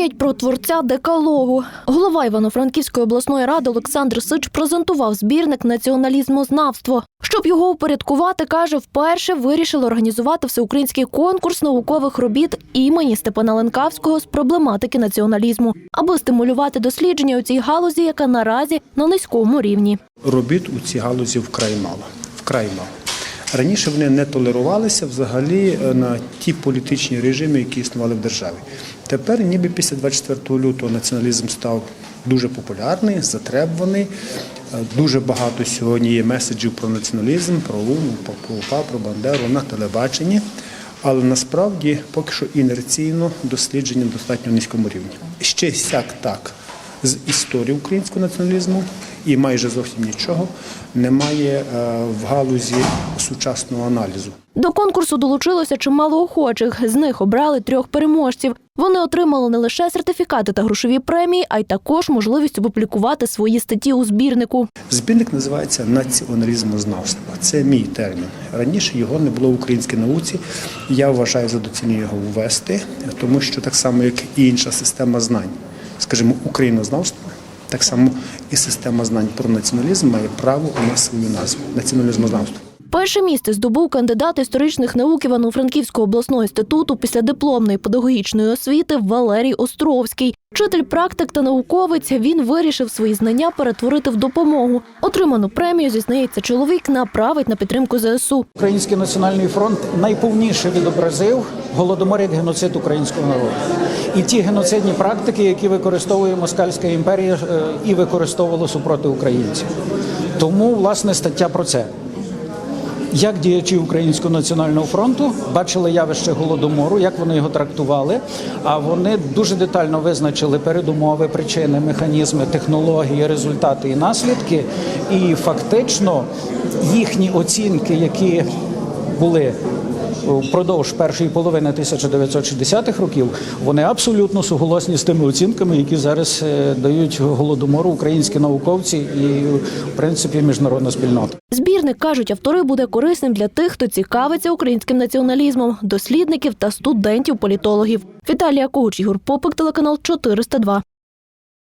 Пам'ять про творця декалогу. Голова Івано-Франківської обласної ради Олександр Сич презентував збірник націоналізмознавство. Щоб його упорядкувати, каже, вперше вирішили організувати всеукраїнський конкурс наукових робіт імені Степана Ленкавського з проблематики націоналізму, аби стимулювати дослідження у цій галузі, яка наразі на низькому рівні. робіт у цій галузі вкрай мало. Вкрай мало. Раніше вони не толерувалися взагалі е, на ті політичні режими, які існували в державі. Тепер, ніби після 24 лютого, націоналізм став дуже популярний, затребуваний. Е, Дуже багато сьогодні є меседжів про націоналізм, про Луну, про УПА, про Бандеру на телебаченні. Але насправді поки що інерційно дослідження достатньо низькому рівні. Ще сяк так з історії українського націоналізму і майже зовсім нічого немає е, в галузі сучасного аналізу. До конкурсу долучилося чимало охочих. З них обрали трьох переможців. Вони отримали не лише сертифікати та грошові премії, а й також можливість опублікувати свої статті у збірнику. Збірник називається націоналізмознавство. Це мій термін. Раніше його не було в українській науці. Я вважаю за доцільно його ввести, тому що так само, як і інша система знань, скажімо, українознавство, так само і система знань про націоналізм має право у нас свою назву націоналізмознавство. Перше місце здобув кандидат історичних наук Івано-Франківського обласного інституту після дипломної педагогічної освіти Валерій Островський. Вчитель, практик та науковець він вирішив свої знання перетворити в допомогу. Отриману премію зізнається чоловік направить на підтримку ЗСУ. Український національний фронт найповніше відобразив голодомор як геноцид українського народу. І ті геноцидні практики, які використовує Москальська імперія е, і використовувала супроти українців. Тому, власне, стаття про це. Як діячі Українського національного фронту бачили явище голодомору, як вони його трактували. А вони дуже детально визначили передумови, причини, механізми, технології, результати і наслідки. І фактично їхні оцінки, які були впродовж першої половини 1960-х років, вони абсолютно суголосні з тими оцінками, які зараз е, дають голодомору українські науковці і, в принципі, міжнародна спільнота. Збірник кажуть, автори буде корисним для тих, хто цікавиться українським націоналізмом, дослідників та студентів-політологів. Віталія Коуч, Ігор Попик, телеканал 402.